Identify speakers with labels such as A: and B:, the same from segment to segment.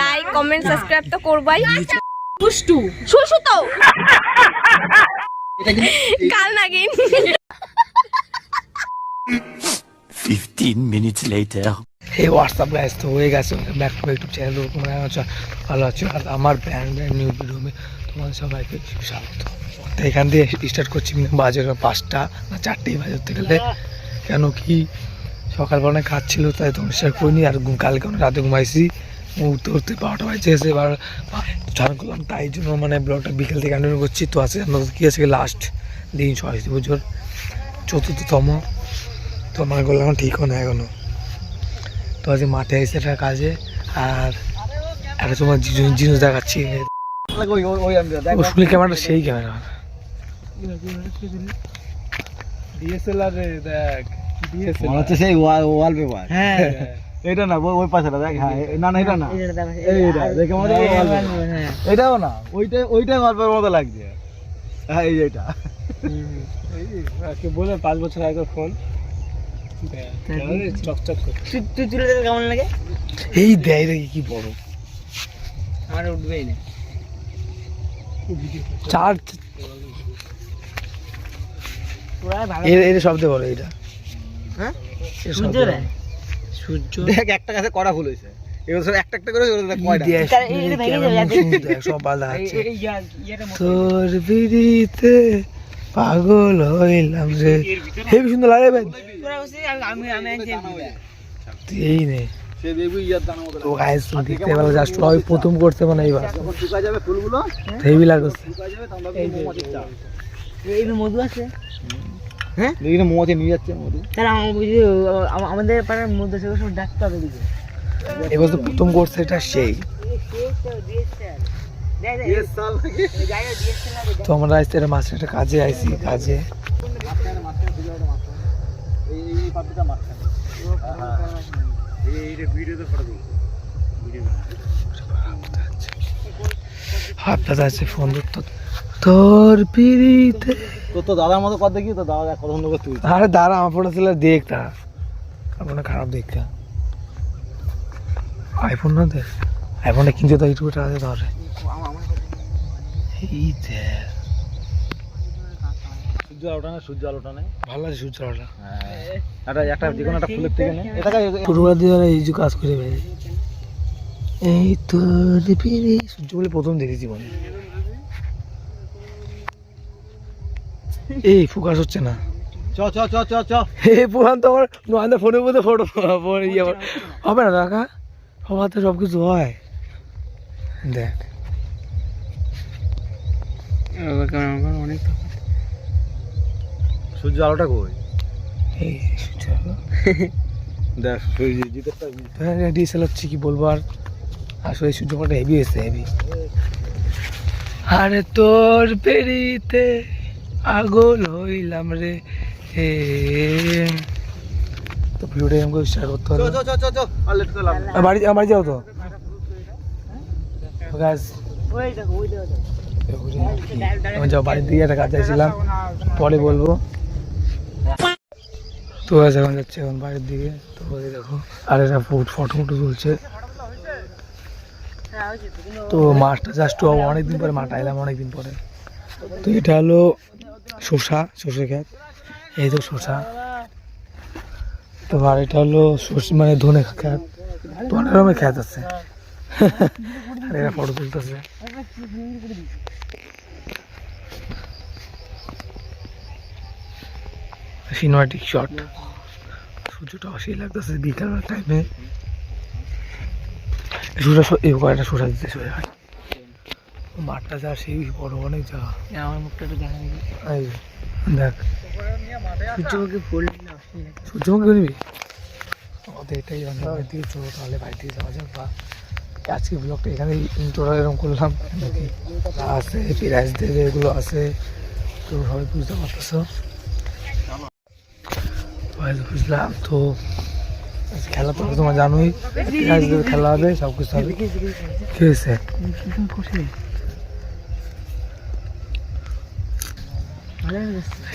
A: Like comment subscribe তো করবাই।
B: দুষ্টু।
A: শুশু তো? কাল নাগিন
C: 15 minutes later.
D: Hey WhatsApp guys তো হয়ে গেছে। ব্যাক টু ইউটিউব চ্যানেল তোমরা আছো ভালো আছো? আর আমার ব্যান্ড ব্যান্ড নিউ ভিডিওমে তোমাদের সবাইকে স্বাগত। তো এখান দিয়ে স্টার্ট করছি। বাজে ওটা পাঁচটা না চারটেই বাজে ধরতে গেলে। কেন কি? সকালবেলা কাজ ছিল তাই তো স্টার্ট করিনি আর কালকে অনেক রাতে ঘুমাইছি। উঠতে উঠতে বারোটা বাজে এসে এবার চান করলাম, তাই জন্য মানে ব্লগটা বিকেল থেকে কন্টিনিউ করছি। তো আছে আমাদের কী আছে লাস্ট দিন সরস্বতী পুজোর? চতুর্থতম। তো মনে করলাম ঠিক হয় না এখনও। তো আজকে মাঠে এসে একটা কাজে, আর একটা তোমার জিনিস- দেখাচ্ছি। শুনি ক্যামেরাটা সেই ক্যামেরা। ডিএসএলআর দেখ।
E: মনে হচ্ছে সেই ওয়াল
D: হ্যাঁ
E: এটা না ওই- পাশেটা দেখ হ্যাঁ না না এটা না এইটা দেখে মনে এটাও না ওইটা ওইটাই ওয়ালপেপার মতো লাগছে হ্যাঁ এই এটা
D: বলে পাঁচ বছর আগের ফোন চকচক
B: তুই তুলে কেমন লাগে
D: এই দেয় কি বড়
B: আমার উঠবেই না
D: চার এর বড় এইটা
B: হ্যাঁ? সূর্য
D: সূর্য।
E: দেখ একটা গাছে কড়া ফুল হয়েছে। এবার একটা একটা করে
B: তার-
D: বিড়িতে পাগল হইলাম রে। হেবি সুন্দর লাগে ভাই। এই নে। তো গাইস দেখতে জাস্ট ওই প্রথম করতে মানে এইবার।
E: যখন শুকায় যাবে ফুলগুলো
D: হেভি লাগছে।
B: এই মধু আছে?
E: দেখি মৌমাছি নিয়ে যাচ্ছে
B: তাহলে আমাদের পাড়ার মধ্যে সব ডাকতে হবে দিকে
D: এবার তো প্রথম করছে এটা সেই। তো আমরা এটা মাছের একটা কাজে আইসি কাজে।
E: হ্যাঁ, হ্যাঁ। ভিডিও
D: হাতটা আছে ফোন ধরতো। তোর পিড়িতে।
E: তো দাদার মতো কত দেখি তো দাদা কত সুন্দর করে
D: আরে দাঁড়া আমার ফোনটা ছিল দেখ আমার খারাপ আইফোন না দেখ? আইফোনটা কিনতে তো ইউটিউবে দিতে হবে এই দেখ
E: সূর্য আলোটা না সূর্য আলোটা নেই
D: ভালো আছে সূর্য আলোটা।
E: একটা একটা যে কোনো একটা ফুলের থেকে নে। এটাকে
D: ছোটবেলা দিয়ে এই যে কাজ করে বেড়ে এই তোর পিড়ি। সূর্য বলে প্রথম দেখেছি মনে হয়। এই ফোকাস হচ্ছে না।
E: চ চ চ চ চ।
D: হে পুরান তো আমার ফোনের মধ্যে ফটো ফোন ইয়ে হবে না সবার তো সব কিছু হয়। দেখ।
B: অনেক
E: সূর্য আলোটা কই?
D: এই সূর্য আলো।
E: দেখ সূর্য
D: হ্যাঁ ডিএসএল হচ্ছে কি বলব আর? আসলে এই সূর্যটা হেভি হয়েছে হেভি আরে তোর পেরিতে আগল হইলাম রে। হে। তো ভিডিওটা করে স্টার্ট করতে হবে। বাড়ি বাড়ি যাও তো। গাছ
B: ওই দেখো ওই দেখো
D: যাও বাড়ির দিকে একটা কাজ চাইছিলাম। পরে বলব। তো গাছ এখন যাচ্ছে এখন বাড়ির দিকে। তো ওই দেখো আর এটা ফুট ফটো ফটো তুলছে। তো মাছটা জাস্ট অনেকদিন পরে মাঠটা এলাম অনেকদিন পরে। তো এটা হলো শসা সর্ষে ক্ষেত। এই তো শসা। তো আর এটা হলো মানে ধনে ক্ষেত। তো অনেক রকমের ক্ষেত আছে। আর এরা ফটো তুলতেছে। Cinematic shot. সূর্যটা অসেই লাগতেছে বিকাল টাইমে সূর্য এই কয়েকটা সূর্য দিতে শুরু হয় মাঠটা যা সেই বড় অনেক জায়গা।
B: আমার মুখটা একটু দেখা দেখি
D: দেখ।
B: সূর্যমুখী ফুল।
D: সূর্যমুখী নিবি? আমাদের এটাই অনেক চলো তাহলে যাওয়া যাক বা আজকে ব্লগটা এখানে ইন্ট্রোটা এরকম করলাম। নাকি আছে প্রাইজ দেবে এগুলো আছে। তো সবাই বুঝতে পারতেছো? বুঝলাম। তো খেলা তো তোমার জানোই। খেলা হবে সব কিছু হবে কি হয়েছে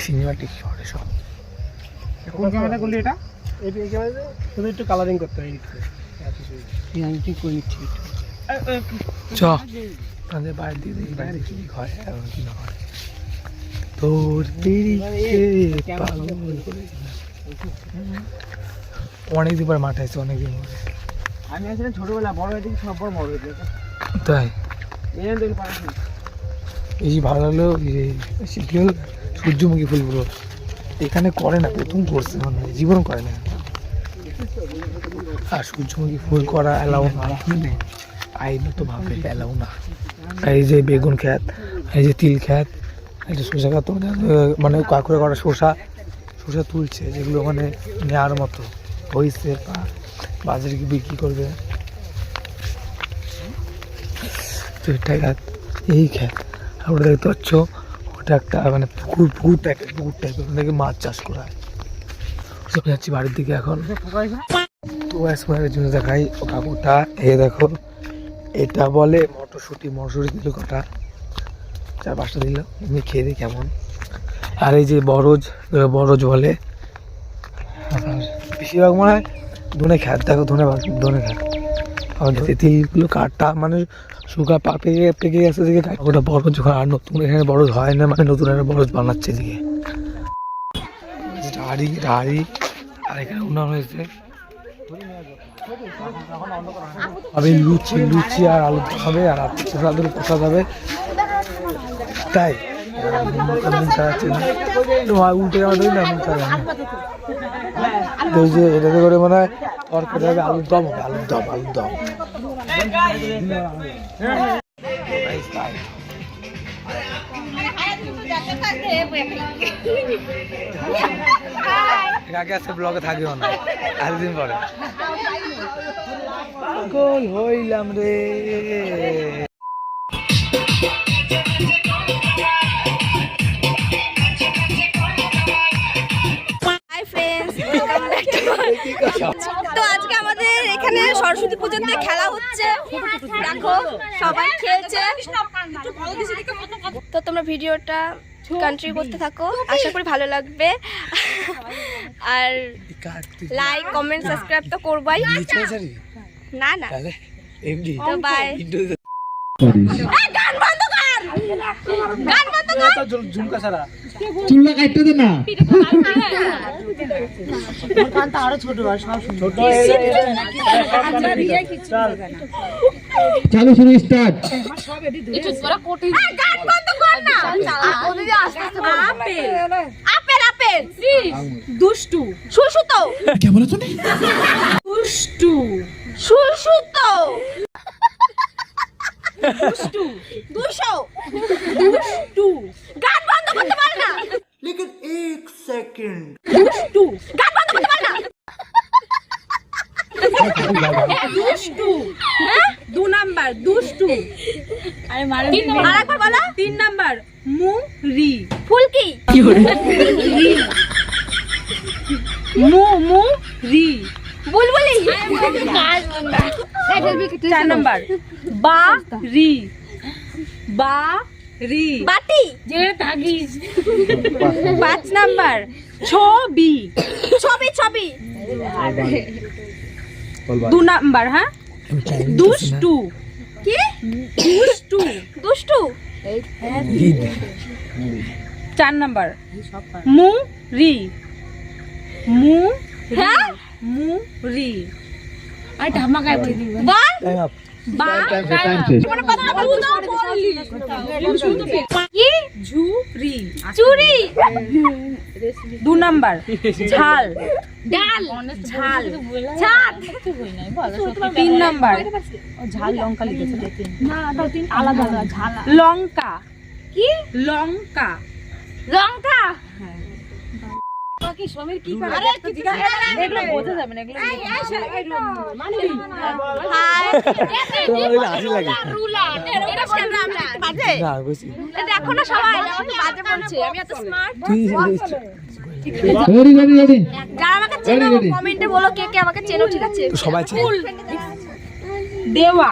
D: সিনেমাটিক শহরে সব।
B: কোন ক্যামেরা করলি এটা?
F: শুধু একটু কালারিং করতে হয় আমি ঠিক করে নিচ্ছি
D: চ। তাদের বাইরে দিয়ে দেখি বাইরে কি হয় এবং কি না হয়। তোর পিড়িতে পাগল অনেকদিন পরে মাঠে আছে অনেকদিন পরে।
B: আমি আসলে ছোটবেলা বড় হয়ে সব বড় বড় হয়েছে।
D: তাই?
B: এই দেখি পারা
D: এই ভালো লাগল শিখলি হলো সূর্যমুখী ফুলগুলো। এখানে করে না প্রথম করছে মনে জীবন করে না। আর সূর্যমুখী ফুল করা অ্যালাউ না আইনত ভাবে অ্যালাউ না। এই যে বেগুন খ্যাত এই যে তিল খ্যাত এই যে শসা খ্যাত মানে, মানে কাকুরে করা শসা শসা তুলছে যেগুলো মানে নেওয়ার মতো হয়েছে বা বাজারে বিক্রি করবে? তো খ্যাত এই খ্যাত ওটা দেখতে পাচ্ছ, ওটা একটা মানে পুকুর পুকুর টাইপের পুকুর টাইপের ওখান মাছ চাষ করা হয়। সব যাচ্ছি বাড়ির দিকে এখন। তো জন্য দেখাই ও কাকুটা। এ দেখো, এটা বলে মটরশুঁটি মটরশুঁটি দিল কটা। চার পাঁচটা দিল, এমনি খেয়ে দিই কেমন। আর এই যে বরজ বরজ বলে। বেশিরভাগ মনে হয় ধনে খ্যাত দেখো ধনে ধনে যে তিলগুলো কাটা মানে শুকা পা পেকে পেকে গেছে দিকে ওটা বরজ হয় আর নতুন এখানে বরজ হয় না মানে নতুন একটা বরজ বানাচ্ছে দিকে হাড়ি হাড়ি আর এখানে উন্নয়ন হয়েছে। হবে লুচি লুচি আর আলু হবে আর প্রসাদের প্রসাদ হবে তাই। উল্টে ধরি না এটাতে করে মনে হয় তরকারি হবে আলুর দম হবে আলুর দম আলুর দম আগে আজকে ব্লগে থাকিও না আরেকদিন পরে পাগল হইলাম রে
A: তো আজকে আমাদের এখানে সরস্বতী পুজোতে খেলা হচ্ছে। দেখো সবাই খেলছে। তো তোমরা ভিডিওটা কন্ট্রি করতে থাকো। আশা করি ভালো লাগবে। আর লাইক কমেন্ট সাবস্ক্রাইব তো করবাই। না না।
D: এমডি
A: তো বাই গান বন্ধ কর! গান বন্ধ কর!
D: ঝুমকা ছাড়া।
E: চুল্লা কাটতে দে না। চালু শুরু স্টার্ট
A: দুষ্টু সুসুতো
E: কে বলে তুমি
A: দুষ্টু সুসুতো দুষ্টু। দুশো। দুষ্টু। গান বন্ধ করতে পার না। লেকিন এক সেকেন্ড দুষ্টু। গান বন্ধ করতে পার না। দুষ্টু। হ্যাঁ?
G: দু নাম্বার দুষ্টু। আরে মারে
A: আরেকবার বলো।
G: তিন নাম্বার মুরি।
A: ফুলকি।
G: মু মু রি।
A: বুলবুলি।
G: চার নাম্বার। বা রি। বা রি।
A: বাটি।
G: থাকিস। পাঁচ নাম্বার। ছবি।
A: ছবি ছবি।
G: দু নাম্বার হ্যাঁ? দুষ্টু।
A: কি?
G: দুষ্টু।
A: দুষ্টু।
G: চার নাম্বার। মু রি। মু
A: হ্যাঁ?
G: মু রি।
A: বল।
D: টাইম আপ
G: বা।
A: মানে কথা বলতে বললি কি?
G: ঝুরি
A: চুরি
G: দু নাম্বার। ঝাল।
A: ডাল।
G: ঝাল।
A: ছাদ
G: তিন নাম্বার ঝাল লঙ্কা লিখেছে। আলাদা আলাদা ঝাল। লঙ্কা।
A: কি?
G: লঙ্কা।
A: লঙ্কা। আরে
G: এগুলো বোঝা যাবে না এগুলো
A: হাই
E: হাসি লাগে
A: এটা বলবে আমরা বাজে
D: না বুঝছি
A: দেখো না সবাই আমাকে বাজে বলছে আমি এত স্মার্ট
D: তুই
E: রেডি রেডি রেডি
A: যারা আমাকে চেনো কমেন্টে বলো কে কে আমাকে চেনো ঠিক আছে
D: সবাই চেনে।
G: দেওয়া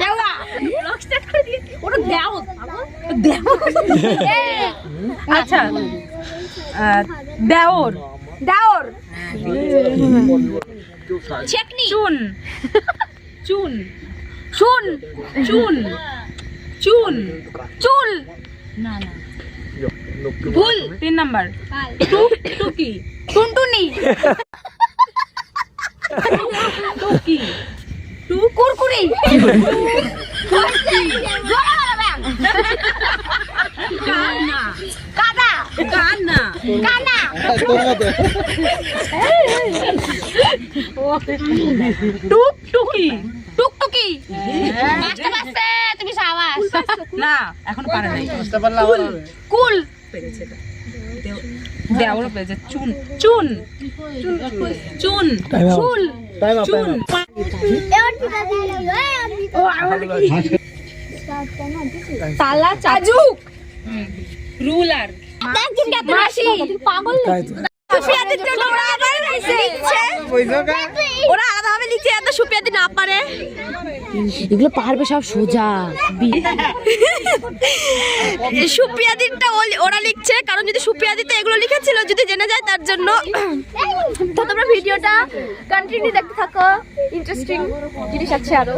A: দেওয়া ব্লগ স্টার্ট করে দিয়ে ওটা দেও
G: আচ্ছা। দেওর।
A: দেওর।
G: চুন। চুন। চুন। চুন। চুন। চুল। না না। ভুল। তিন নাম্বার। টুক টুকি। টুনটুনি। টুকি। টু কুরকুরি। কানা কাদা কানা কানা
E: তোর মতো
G: টুক টুকি
A: টুকটুকি পাঁচটা তুমি সাবাস।
G: না এখন পারে নাই।
E: বুঝতে পারলে
G: কুল পেরেছে এটা। পেরেছে। চুন চুন। চুন. চুল। চুন।
A: তালা চাজুক
G: রুলার।
A: পাগল ওরা লিখছে ওরা আলাদাভাবে লিখছে এত না পারে।
B: এগুলো পারবে সব সোজা।
A: ওরা লিখছে কারণ যদি সুপিয়াদিতে এগুলো লিখেছিল যদি জেনে যায় তার জন্য। তো তোমরা ভিডিওটা কন্টিনিউ দেখতে থাকো। ইন্টারেস্টিং জিনিস আছে
G: আরও।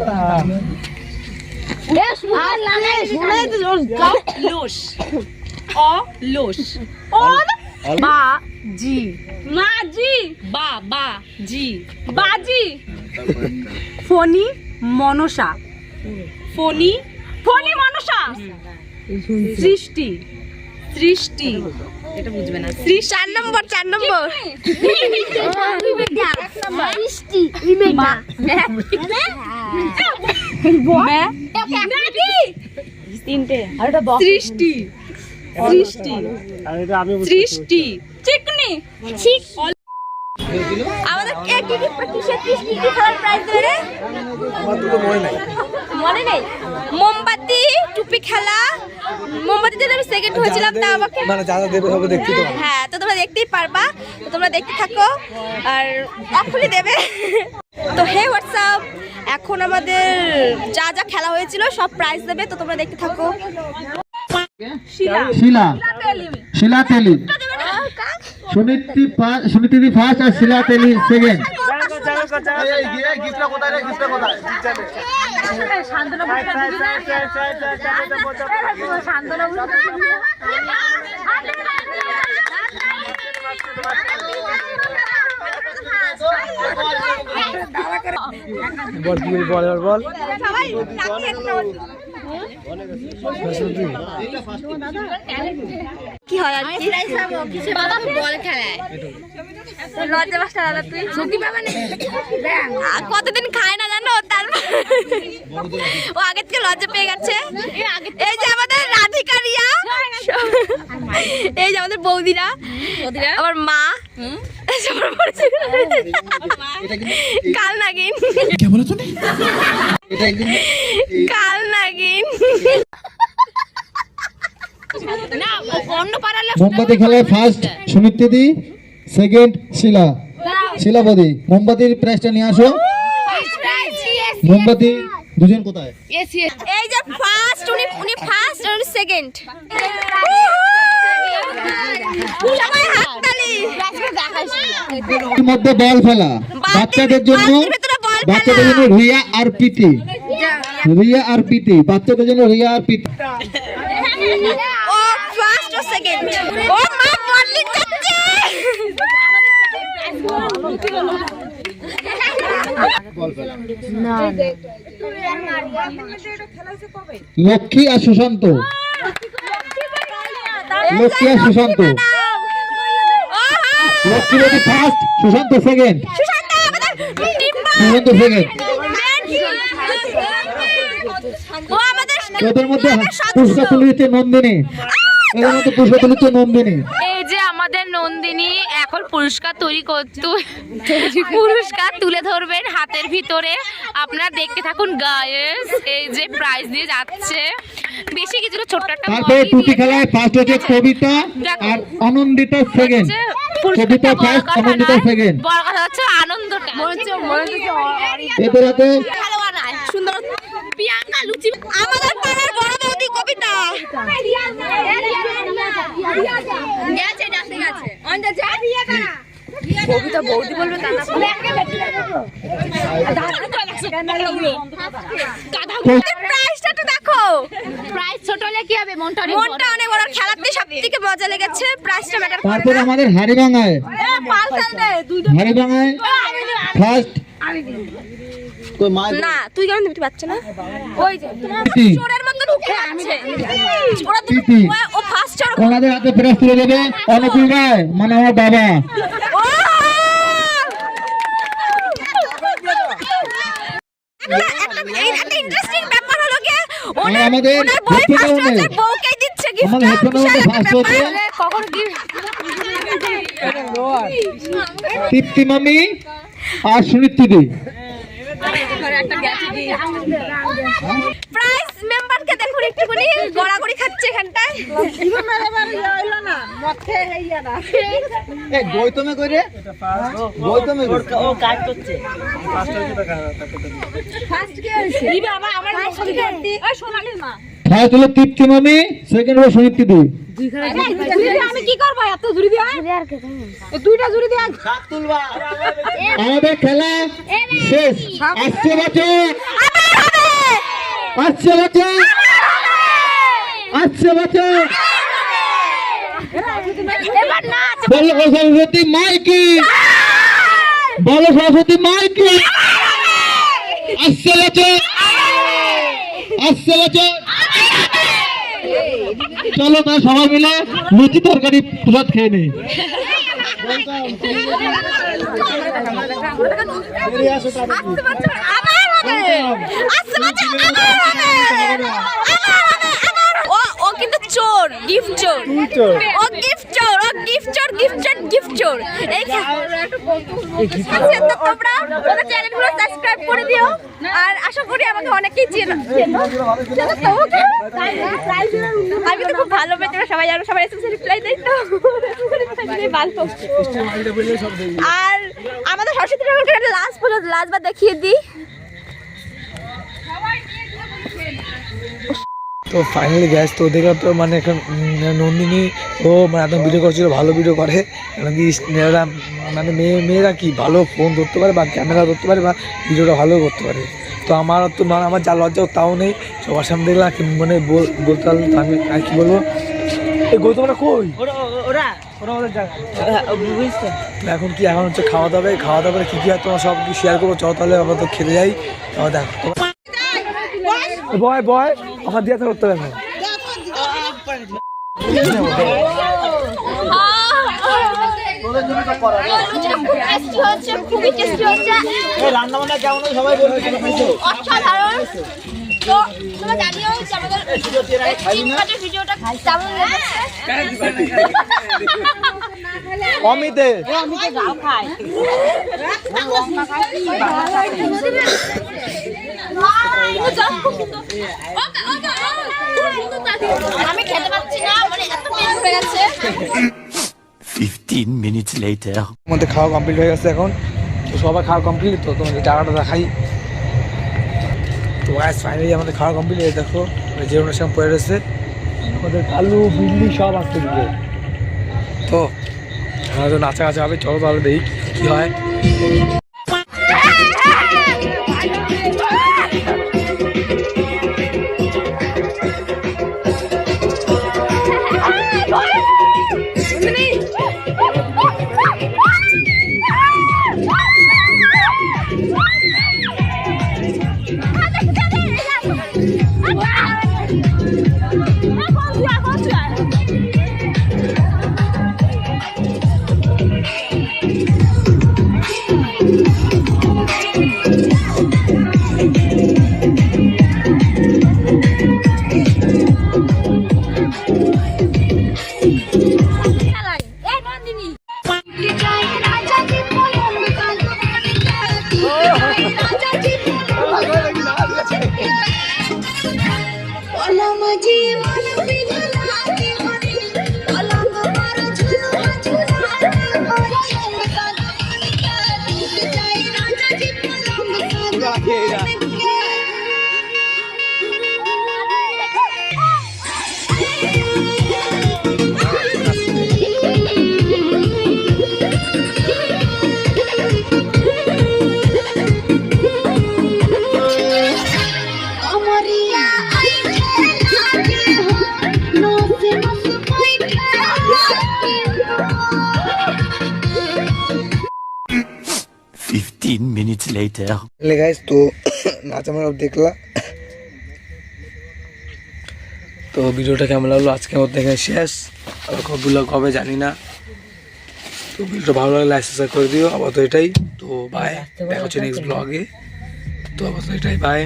G: অ অ বা জি মা জি বা জি বাজি ফণি মনসা ফণি ফণি মনসা সৃষ্টি সৃষ্টি এটা বুঝবে না।
A: চার নম্বর চার নম্বর।
G: তিনটে। সৃষ্টি। সৃষ্টি। সৃষ্টি। চিকনি।
A: আমাদের কে কি কি কিসের কি কি কি খেলার প্রাইজ দেবে রে?
E: আমার তো মনে নাই।
A: মনে নেই? মোমবাতি টুপি খেলা। মোমবাতিতে আমি সেকেন্ড হয়েছিলাম তা আমাকে
E: মানে দেবে হবে দেখতে তো।
A: হ্যাঁ তো তোমরা দেখতেই পারবা। তো তোমরা দেখতে থাকো। আর এখনই দেবে। তো হে হোয়াটসঅ্যাপ এখন আমাদের যা যা খেলা হয়েছিল সব প্রাইজ দেবে তো তোমরা দেখতে থাকো
G: শিলা
H: শিলা তেলি সুনীতি ফার্স্ট সুনীতি ফার্স্ট আর শিলা তেলি সেকেন্ড
E: এই গিয়ে গিফটটা কোথায় রে গিফটটা কোথায়
D: বল কি বল বল
A: কি হয় আর কি বল খেলায়। লজ্জা পাঁচটা দাদা তুই? সত্যি পাবা কতদিন খায় না জানো? ও আগে থেকে লজ্জা পেয়ে গেছে। এই যে আমাদের রাধিকা রিয়া। এই যে আমাদের বৌদিরা। আমার মা। কাল নাগিন। কাল নাগিন।
H: মোমবাতি খেলায় ফার্স্ট সুনীতি সেকেন্ড শিলা। শিলা বদি মোমবাতির প্রাইসটা নিয়ে আসো। মোমবাতি দুজন কোথায়?
A: এই যে ফার্স্ট উনি উনি ফার্স্ট আর সেকেন্ড
H: মধ্যে বল ফেলা। বাচ্চাদের জন্য। বাচ্চাদের জন্য রিয়া আর পিতি রিয়া আর পিতি বাচ্চাদের জন্য রিয়া আর পিতি
A: ও ফার্স্ট ও সেকেন্ড ও মা
H: লক্ষ্মী আর সুশান্ত। লক্ষ্মী আর সুশান্ত। লক্ষ্মী বদি first Sushant second
A: Sushant
H: second ওদের মধ্যে পুরস্কার তুলে দিচ্ছে নন্দিনী। এদের মধ্যে পুরস্কার তুলে দিচ্ছে নন্দিনী।
I: পুরস্কার তৈরি করতে পুরস্কার তুলে ধরবেন হাতের ভিতরে। আপনারা দেখতে থাকুন গায়েস এই যে প্রাইজ দিয়ে যাচ্ছে। বেশি কিছু না, ছোট্ট একটা
H: তারপরে টুটি খেলায় ফার্স্ট হচ্ছে কবিতা আর Anandita second. Kabita first Anandita second
I: বড় কথা হচ্ছে আনন্দটা
H: এদের হাতে
A: ভালো বানায় সুন্দর। প্রিয়াঙ্কা লুচি আমাদের পাড়ার বড় বৌদি কবিতা? কবিতা বৌদি বলবে তা না প্রাইসটা একটু দেখো।
I: প্রাইস ছোট হলে কি হবে? মনটা
A: মনটা অনেক বড়। খেলাতে সব থেকে মজা লেগেছে। প্রাইসটা ম্যাটার
H: তারপর আমাদের হাড়িভাঙায় হাড়িভাঙায় ফার্স্ট
A: না তুই কেমন দেখতে পাচ্ছ না? ওই যে? চোরের মতো ঢুকে আছে ওরা তো
H: কি?
A: ও- ও ফার্স্ট চোর
H: ওনাদের হাতে প্রেস তুলে দেবে। অনুকূল রায় মানে আমার বাবা।
A: ও একটা একটা একটা ইন্টারেস্টিং ব্যাপার হলো কি ওনার
H: আমাদের তৃপ্তি মামি আর সুনিত্রিদি
A: মেম্বারকে দেখুন একটুখানি গড়াগড়ি খাচ্ছে এখানটায়।
E: গৌতমে গৌতমে
B: ও কাজ করছে।
H: তৃপ্তি মামি সেকেন্ড হলো আমাদের খেলা শেষ। আসছে বছর আসছে বছর।
A: এবার নাচ।
H: বলো সরস্বতী মাইকি। বলো সরস্বতী মাইকি। আসছে বছর। আসছে বছর। চলো তা সবাই মিলে লুচি তরকারি প্রসাদ খেয়ে নেই।
A: আসতে ও ও কিন্তু চোর গিফট চোর ও গিফট চোর ও গিফট চোর গিফট চোর গিফট চোর তো সাবস্ক্রাইব করে দিও আর আশা করি আমাকে অনেকেই চেনো আমি তো খুব ভালো তোমরা সবাই জানো সবাই রিপ্লাই দেয় তো আর আমাদের সরস্বতী ঠাকুরকে লাস্ট পর্যন্ত লাস্ট বার দেখিয়ে দিই।
D: তো ফাইনালি গ্যাস তো দেখলাম তো মানে এখন নন্দিনী ও মানে একদম ভিডিও করছিল ভালো ভিডিও করে। কি মেয়েরা মানে মেয়ে মেয়েরা কি ভালো ফোন ধরতে পারে বা ক্যামেরা ধরতে পারে বা ভিডিওটা ভালো করতে পারে? তো আমার তো মানে আমার যা লজ্জা তাও নেই। সবার সামনে দেখলাম কি মানে বল- বলতে পারলাম তো আমি আর কি বলব? এই গৌতমরা কই? এখন কি এখন হচ্ছে খাওয়া দাওয়া খাওয়া দাওয়া কি কি হয় তোমার সব কি শেয়ার করব চলো তাহলে আমরা তো খেতে যাই। তাও দেখ। বয় বয়। আমার দিয়ে হবে
E: তো হয়
A: অসাধারণ তোমরা জানিও যে আমাদের এই ভিডিওটা কেমন লেগেছে
E: অমিতে
A: আমি খেতে পাচ্ছি না এত পেট ভরে গেছে
C: 15 minutes later.
D: আমাদের খাওয়া কমপ্লিট হয়ে গেছে এখন। তো সবাই খাওয়া কমপ্লিট তো তোমাদের দেখাই। তো গ্যাস ফাইনালি আমাদের খাওয়া কমপ্লিট এই দেখো যে অনুষ্ঠান পড়ে রয়েছে। আমাদের কালু, বিল্লি সব আসতে দিবে। তো আমাদের নাচা গাছা হবে দেখি কি হয়। আছে তো নাচ আমরা দেখলাম। তো ভিডিওটা কেমন লাগল? আজকে আমার দেখা শেষ। আর কবগুলো কবে জানি না। তো ভিডিওটা ভালো লাগলে লাইসেন্সার করে দিও। আপাতত এটাই। তো বাই দেখা হচ্ছে নেক্সট ব্লগে তো আপাতত এটাই বাই